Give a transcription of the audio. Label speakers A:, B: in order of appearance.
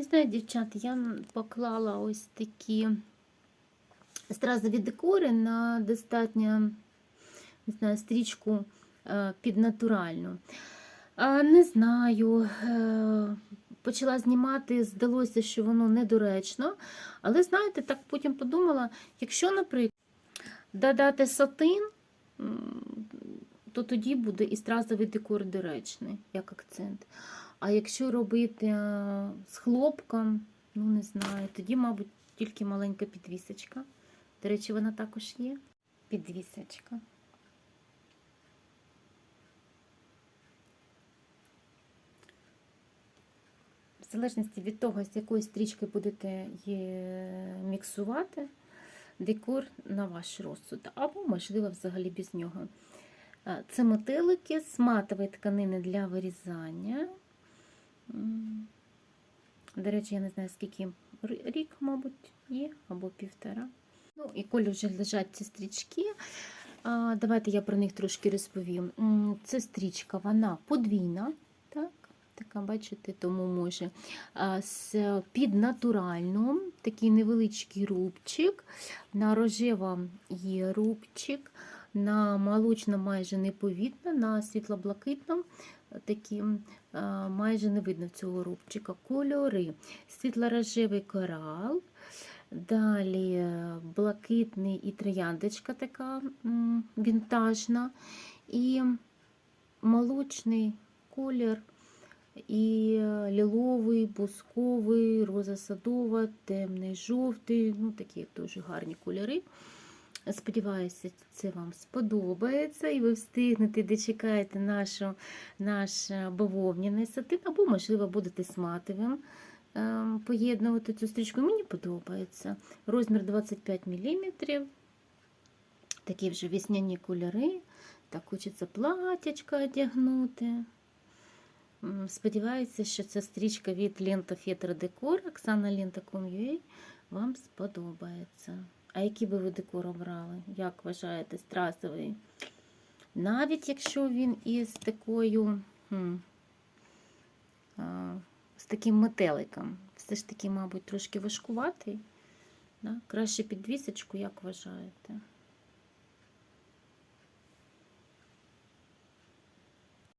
A: Не знаю, дівчата, я поклала ось такі стразові декори на достатньо не знаю, стрічку е, під натуральну. Не знаю. е, Почала знімати, здалося, що воно недоречно. Але, знаєте, так потім подумала, якщо, наприклад, додати сатин, то тоді буде і стразовий декор доречний, як акцент. А якщо робити е, з хлопком, ну не знаю, тоді, мабуть, тільки маленька підвісочка. До речі, вона також є. Підвісочка. В залежності від того, з якої стрічки будете її міксувати, декор на ваш розсуд, або, можливо, взагалі без нього. Е, Це мотилики з матової тканини для вирізання. До речі, я не знаю, скільки рік, мабуть, є, або півтора. Ну, і коли вже лежать ці стрічки, давайте я про них трошки розповім. Це стрічка, вона подвійна, так? Така, бачите, тому може під натуральну, такий невеличкий рубчик, на рожева є рубчик, на молочно майже неповітно, на світло-блакитно таким а, майже не видно цього рубчика. Кольори. Світло-рожевий корал, далі е, блакитний і трояндочка така вінтажна, і молочний колір, і е, ліловий, бусковий, роза садова, темний жовтий. Ну, такі дуже гарні кольори. Сподіваюся, це вам сподобається, і ви встигнете дочекаєте нашу, наш е, бавовняний сатин, або, можливо, будете з матовим ем, поєднувати цю стрічку. Мені подобається. Розмір 25 мм. Такі вже весняні кольори. Так хочеться платячка одягнути. Сподіваюся, що ця стрічка від Лента Фетра Декор, Оксана Лента.com.ua вам сподобається. А який би ви декор обрали? Як вважаєте, страсовий? Навіть якщо він із такою, з таким метеликом, все ж таки, мабуть, трошки важкуватий. Да? Краще підвісочку, як вважаєте?